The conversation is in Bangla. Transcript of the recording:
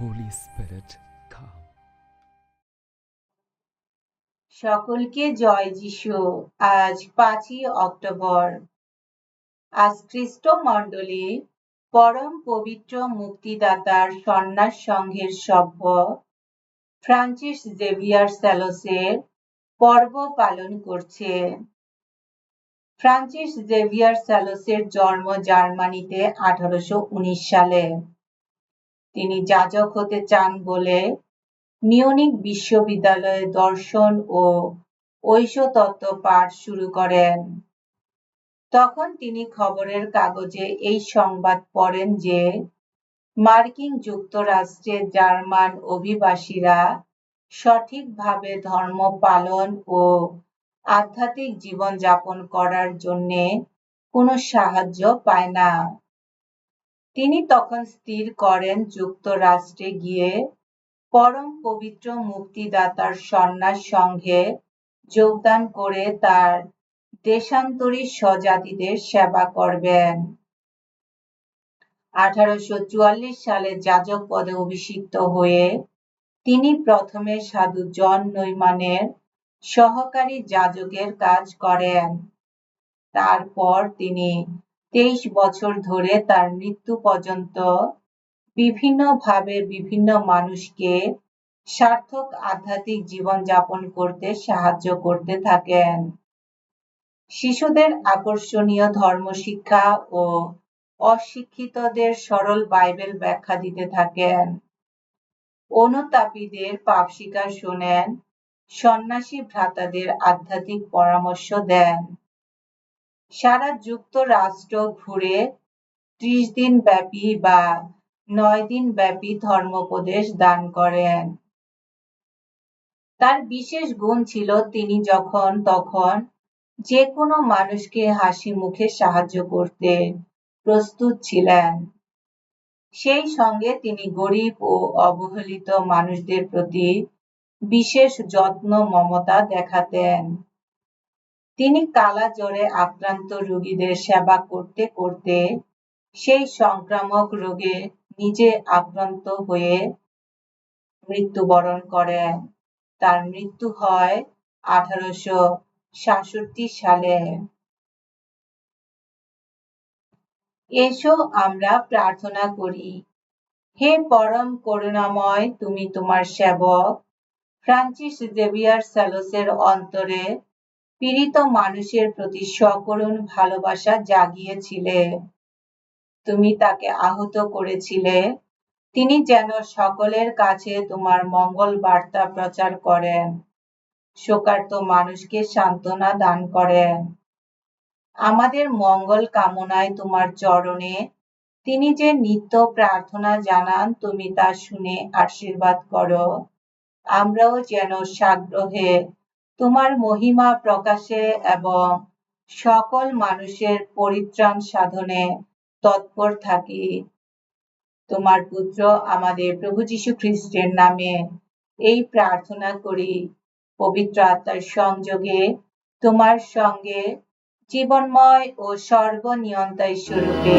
Holy Spirit, come. সকলকে জয় যিশু। আজ পাঁচই অক্টোবর। আজ খ্রিস্ট মণ্ডলী পরম পবিত্র মুক্তিদাতার সন্ন্যাস সংঘের সভ্য ফ্রান্সিস জেভিয়ার স্যালোসের পর্ব পালন করছে। ফ্রান্সিস জেভিয়ার স্যালোসের জন্ম জার্মানিতে আঠারোশো উনিশ সালে। তিনি যাজক হতে চান বলে মিউনিক বিশ্ববিদ্যালয়ে দর্শন ও ঐশতত্ত্ব পাঠ শুরু করেন। তখন তিনি খবরের কাগজে এই সংবাদ পড়েন যে মার্কিন যুক্তরাষ্ট্রে জার্মান অভিবাসীরা সঠিকভাবে ধর্ম পালন ও আধ্যাত্মিক জীবন যাপন করার জন্যে কোনো সাহায্য পায় না। তিনি তখন স্থির করেন যুক্তরাষ্ট্রে গিয়ে পরম পবিত্র মুক্তিদাতার সন্ন্যাস সংঘে যোগদান করে তার দেশান্তরী স্বজাতিদের সেবা করবেন। আঠারোশো চুয়াল্লিশ সালে যাজক পদে অভিষিক্ত হয়ে তিনি প্রথমে সাধু জন নৈমানের সহকারী যাজকের কাজ করেন। তারপর তিনি তেইশ বছর ধরে তার মৃত্যু পর্যন্ত বিভিন্নভাবে বিভিন্ন মানুষকে সার্থক আধ্যাত্মিক জীবন যাপন করতে সাহায্য করতে থাকেন। শিশুদের আকর্ষণীয় ধর্ম শিক্ষা ও অশিক্ষিতদের সরল বাইবেল ব্যাখ্যা দিতে থাকেন। অনুতাপীদের পাপ স্বীকার শোনেন, সন্ন্যাসী ভ্রাতাদের আধ্যাত্মিক পরামর্শ দেন। সারা যুক্তরাষ্ট্র ঘুরে ত্রিশ দিন ব্যাপী বা নয় দিন ব্যাপী ধর্মোপদেশ দান করেন। তার বিশেষ গুণ ছিল তিনি যখন তখন যে কোনো মানুষকে হাসি মুখে সাহায্য করতে প্রস্তুত ছিলেন। সেই সঙ্গে তিনি গরিব ও অবহেলিত মানুষদের প্রতি বিশেষ যত্ন, মমতা দেখাতেন। তিনি কালা জ্বরে আক্রান্ত রোগীদের সেবা করতে করতে সেই সংক্রামক রোগে নিজে আক্রান্ত হয়ে মৃত্যুবরণ করেন। তার মৃত্যু হয় আঠারোশো সাতষট্টি সালে। এসো আমরা প্রার্থনা করি, হে পরম করুণাময় তুমি তোমার সেবক, ফ্রান্সিস জেভিয়ার স্যালোসের অন্তরে পীড়িত মানুষের প্রতি সকরুণ ভালোবাসা জাগিয়েছিলে। তুমি তাকে আহত করেছিলে। তিনি যেন সকলের কাছে তোমার মঙ্গল বার্তা প্রচার করেন, শোকার্ত মানুষকে সান্ত্বনা দান করেন। আমাদের মঙ্গল কামনায় তোমার চরণে তিনি যে নিত্য প্রার্থনা জানান, তুমি তা শুনে আশীর্বাদ করো। আমরাও যেন সাগ্রহে তোমার মহিমা প্রকাশে এবং সকল মানুষের পরিত্রাণ সাধনে তৎপর থাকি। তোমার পুত্র আমাদের প্রভু যীশু খ্রিস্টের নামে এই প্রার্থনা করি, পবিত্র আত্মার সংযোগে তোমার সঙ্গে জীবনময় ও সর্বনিয়ন্তাই স্বরূপে।